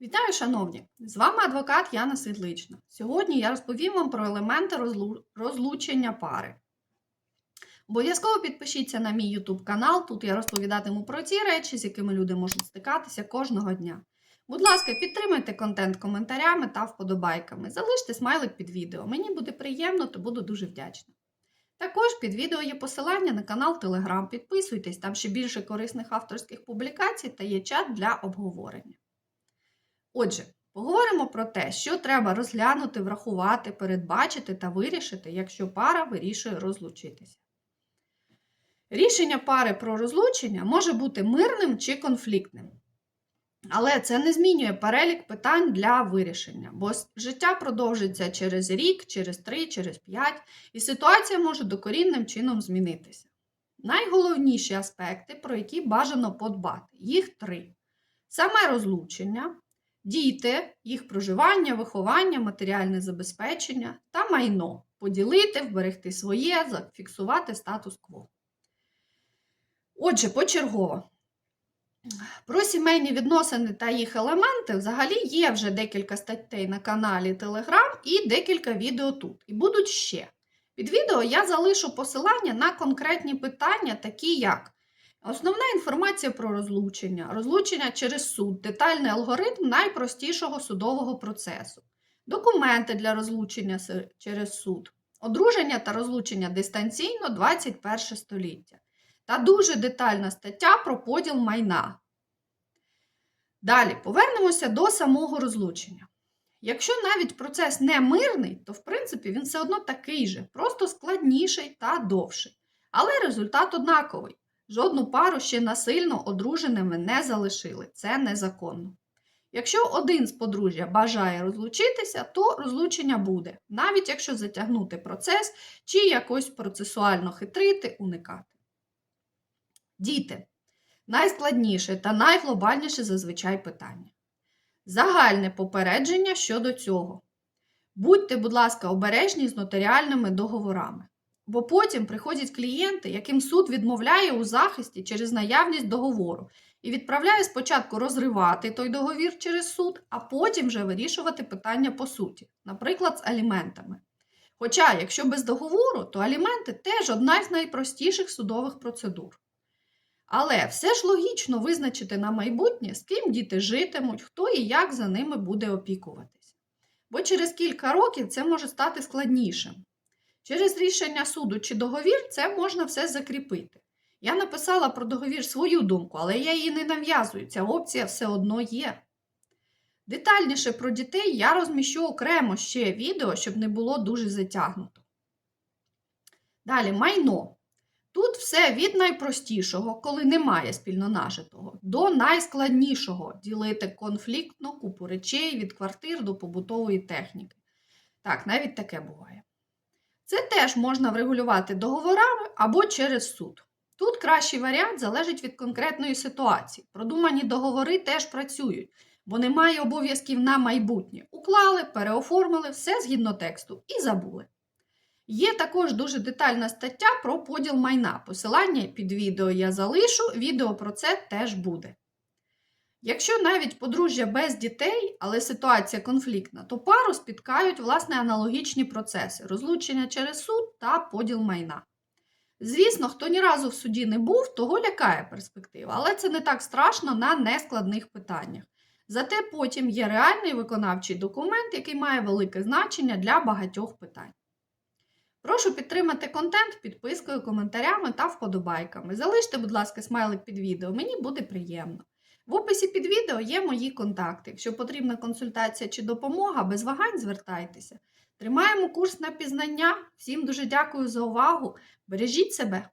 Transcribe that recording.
Вітаю, шановні! З вами адвокат Яна Світлична. Сьогодні я розповім вам про елементи розлучення пари. Обов'язково підпишіться на мій YouTube канал. Тут я розповідатиму про ті речі, з якими люди можуть стикатися кожного дня. Будь ласка, підтримайте контент коментарями та вподобайками. Залиште смайлик під відео. Мені буде приємно, то буду дуже вдячна. Також під відео є посилання на канал Telegram. Підписуйтесь, там ще більше корисних авторських публікацій та є чат для обговорення. Отже, поговоримо про те, що треба розглянути, врахувати, передбачити та вирішити, якщо пара вирішує розлучитися. Рішення пари про розлучення може бути мирним чи конфліктним. Але це не змінює перелік питань для вирішення, бо життя продовжиться через рік, через три, через п'ять, і ситуація може докорінним чином змінитися. Найголовніші аспекти, про які бажано подбати, їх три: саме розлучення, діти, їх проживання, виховання, матеріальне забезпечення та майно поділити, вберегти своє, зафіксувати статус-кво. Отже, почергово. Про сімейні відносини та їх елементи взагалі є вже декілька статей на каналі Telegram і декілька відео тут. І будуть ще. Під відео я залишу посилання на конкретні питання, такі як основна інформація про розлучення, розлучення через суд, детальний алгоритм найпростішого судового процесу, документи для розлучення через суд, одруження та розлучення дистанційно 21 століття та дуже детальна стаття про поділ майна. Далі повернемося до самого розлучення. Якщо навіть процес не мирний, то в принципі він все одно такий же, просто складніший та довший. Але результат однаковий. Жодну пару ще насильно одруженими не залишили. Це незаконно. Якщо один з подружжя бажає розлучитися, то розлучення буде, навіть якщо затягнути процес чи якось процесуально хитрити, уникати. Діти найскладніше та найглобальніше зазвичай питання. Загальне попередження щодо цього. Будьте, будь ласка, обережні з нотаріальними договорами, бо потім приходять клієнти, яким суд відмовляє у захисті через наявність договору і відправляє спочатку розривати той договір через суд, а потім вже вирішувати питання по суті, наприклад, з аліментами. Хоча, якщо без договору, то аліменти теж одна з найпростіших судових процедур. Але все ж логічно визначити на майбутнє, з ким діти житимуть, хто і як за ними буде опікуватись. Бо через кілька років це може стати складнішим. Через рішення суду чи договір це можна все закріпити. Я написала про договір свою думку, але я її не нав'язую, ця опція все одно є. Детальніше про дітей я розміщу окремо ще відео, щоб не було дуже затягнуто. Далі майно. Тут все від найпростішого, коли немає спільно нажитого, до найскладнішого ділити конфліктно купу речей від квартир до побутової техніки. Так, навіть таке буває. Це теж можна врегулювати договорами або через суд. Тут кращий варіант залежить від конкретної ситуації. Продумані договори теж працюють, бо немає обов'язків на майбутнє. Уклали, переоформили все згідно тексту і забули. Є також дуже детальна стаття про поділ майна. Посилання під відео я залишу, відео про це теж буде. Якщо навіть подружжя без дітей, але ситуація конфліктна, то пару спіткають власне аналогічні процеси розлучення через суд та поділ майна. Звісно, хто ні разу в суді не був, того лякає перспектива, але це не так страшно на нескладних питаннях. Зате потім є реальний виконавчий документ, який має велике значення для багатьох питань. Прошу підтримати контент підпискою, коментарями та вподобайками. Залиште, будь ласка, смайлик під відео, мені буде приємно. В описі під відео є мої контакти. Якщо потрібна консультація чи допомога, без вагань звертайтеся. Тримаємо курс на пізнання. Всім дуже дякую за увагу. Бережіть себе!